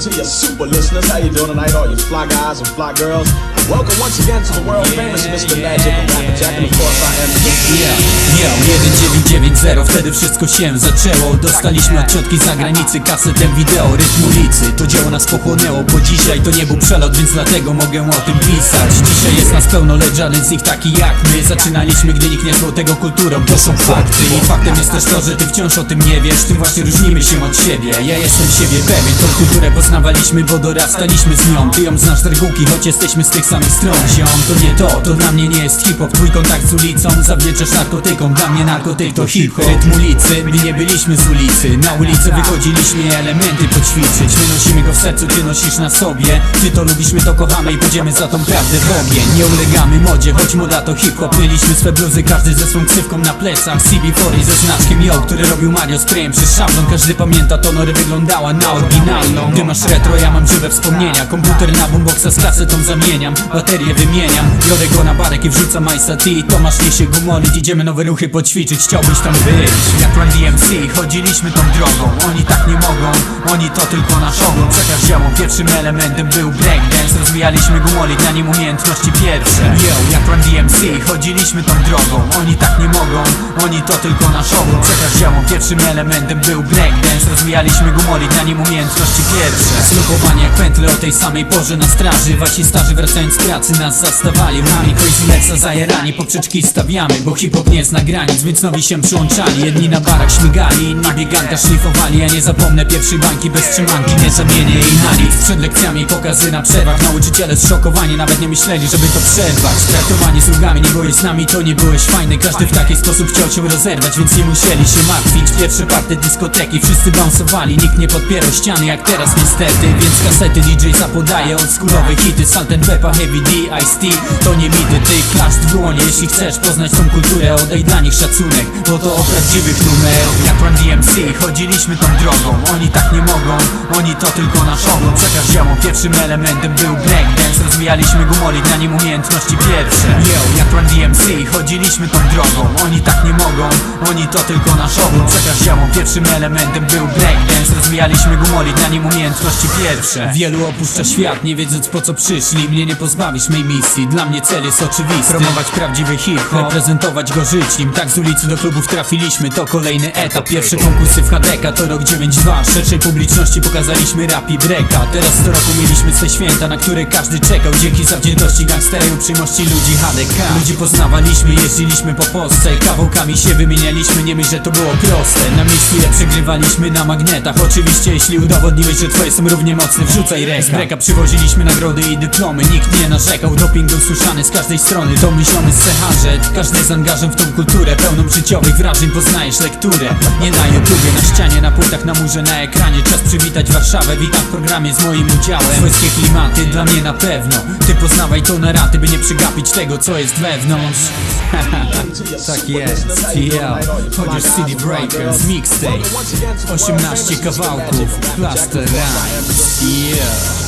to your super listeners. How you doing tonight, all you fly guys and fly girls? Welcome once again to the world famous Mr. Magic and Rapper Jack, and of course I am. Yeah. 1990, wtedy wszystko się zaczęło. Dostaliśmy od ciotki z zagranicy kasetem wideo Rytm ulicy, to dzieło nas pochłonęło Po dzisiaj to nie był przelot, więc dlatego mogę o tym pisać. Dzisiaj jest nas pełno, lecz żaden z nich taki jak my. Zaczynaliśmy, gdy nikt nie zwał tego kulturą, to są fakty. I faktem jest też to, że ty wciąż o tym nie wiesz. Tym właśnie różnimy się od siebie. Ja jestem siebie pewien, tą kulturę poznawaliśmy, bo dorastaliśmy z nią. Ty ją znasz z regułki, choć jesteśmy z tych samych stron. Ziom, to nie to, to dla mnie nie jest hip-hop. Twój kontakt z ulicą zawdzięczasz narkotykom Dla mnie narkotyk to hip-hop. Rytm ulicy, my nie byliśmy z ulicy. Na ulicę wychodziliśmy elementy poćwiczyć. My nosimy go w sercu, ty nosisz na sobie. Ty to lubisz, my to kochamy i pójdziemy za tą prawdę w ogień Nie ulegamy modzie, choć moda to hip-hop. Mieliśmy swe bluzy, każdy ze swą ksywką na plecach. CB4 ze znaczkiem Yo, który robił Mario sprayem przez szablon Każdy pamięta, to nory wyglądała na oryginalną. Ty masz retro, ja mam żywe wspomnienia. Komputer na boomboxa z kasetą zamieniam. Baterię wymieniam, biorę go na barek i wrzucam Ice T. Tomasz niesie gumolić, idziemy nowe ruchy poćwiczyć Chciałbyś tam być, jak Run DMC Chodziliśmy tą drogą, oni tak nie mogą Oni to tylko nasz ogon Przekaż pierwszym elementem był breakdance. Rozwijaliśmy gumolit, na nim umiejętności pierwsze. Yo, jak Run DMC Chodziliśmy tą drogą, oni tak nie mogą Oni to tylko nasz ogon Przekaż pierwszym elementem był breakdance. Rozwijaliśmy gumolit, na nim umiejętności pierwsze. Slupowanie jak pętle o tej samej porze na straży. Wasi starzy wracając z pracy nas zastawali. Nami crazy leca zajarani, poprzeczki stawiamy Bo hip-hop nie zna granic, więc nowi się przyłączali Jedni na barach śmigali, inni bieganka szlifowali Ja nie zapomnę pierwszej bańki bez trzymanki Nie zamienię jej na nic. Przed lekcjami pokazy na przerwach Nauczyciele zszokowani, nawet nie myśleli, żeby to przerwać. Traktowani sługami, nie byłeś z nami, to nie byłeś fajny. Każdy w taki sposób chciał cię rozerwać, więc nie musieli się martwić. Pierwsze party dyskoteki, wszyscy bounsowali Nikt nie podpierał ściany jak teraz niestety. Więc kasety DJ zapodaje oldschoolowe hity. Salt and Pepper, Heavy D, Ice-T To nie mity, ty klasz w dłonie. Jeśli chcesz poznać tą kulturę, oddaj nich szacunek Bo to o prawdziwych numerów Jak Run DMC, chodziliśmy tą drogą. Oni tak nie mogą, oni to tylko nasz ogon Przekaż ziomo, pierwszym elementem był breakdance. Rozwijaliśmy gumolit, na nim umiejętności pierwsze. Yo, jak Run DMC, chodziliśmy tą drogą. Oni tak nie mogą, oni to tylko nasz ogon Przekaż ziomo, pierwszym elementem był breakdance. Rozwijaliśmy gumolit, na nim umiejętności pierwsze. Wielu opuszcza świat, nie wiedząc po co przyszli. Mnie nie pozbawisz mej misji, dla mnie cel jest oczywisty. Promować prawdziwy hip-hop, reprezentować go żyć nim. Tak z ulicy do klubów trafiliśmy, to kolejny etap. Pierwsze konkursy w HDK to rok 9-2 Szerszej publiczności pokazaliśmy rap i breka. Teraz co roku mieliśmy swe święta, na które każdy czekał. Dzięki zawziętości gangstera i uprzejmości ludzi HDK Ludzi poznawaliśmy, jeździliśmy po Polsce Kawałkami się wymienialiśmy, nie myśl, że to było proste. Na miejscu je przegrywaliśmy na magnetach. Oczywiście jeśli udowodniłeś, że twoje są równie mocne, wrzucaj rękę Z breka przywoziliśmy nagrody i dyplomy. Nikt nie narzekał, doping był słyszany z każdej strony. To myślony z cecharzet, każdy z angażem w tą kulturę. Pełną życiowych wrażeń poznajesz lekturę. Nie na YouTubie, na ścianie, na płytach, na murze, na ekranie. Czas przywitać Warszawę, witam w programie z moim udziałem. Swojskie klimaty dla mnie na pewno. Ty poznawaj to na raty, by nie przegapić tego, co jest wewnątrz Tak jest, TL, chociaż CD Breakers, mixtape. 18 kawałków, Plaster Rhymes, yeah.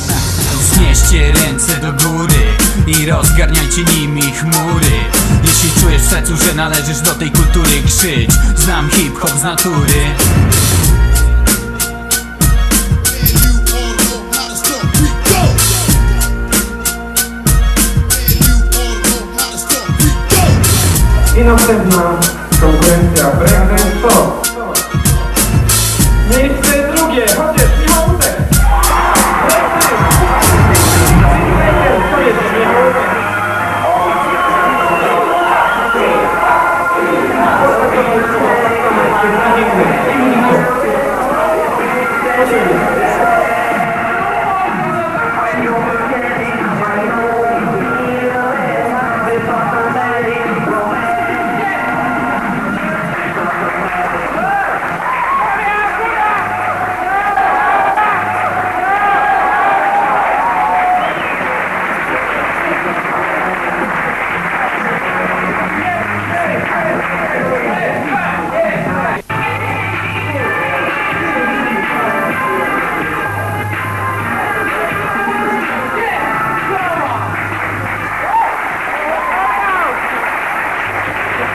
Wznieście ręce do góry i rozgarniajcie nimi chmury Jeśli czujesz w sercu, że należysz do tej kultury, krzycz. Znam hip-hop z natury i następna konkurencja Breakdance Talk.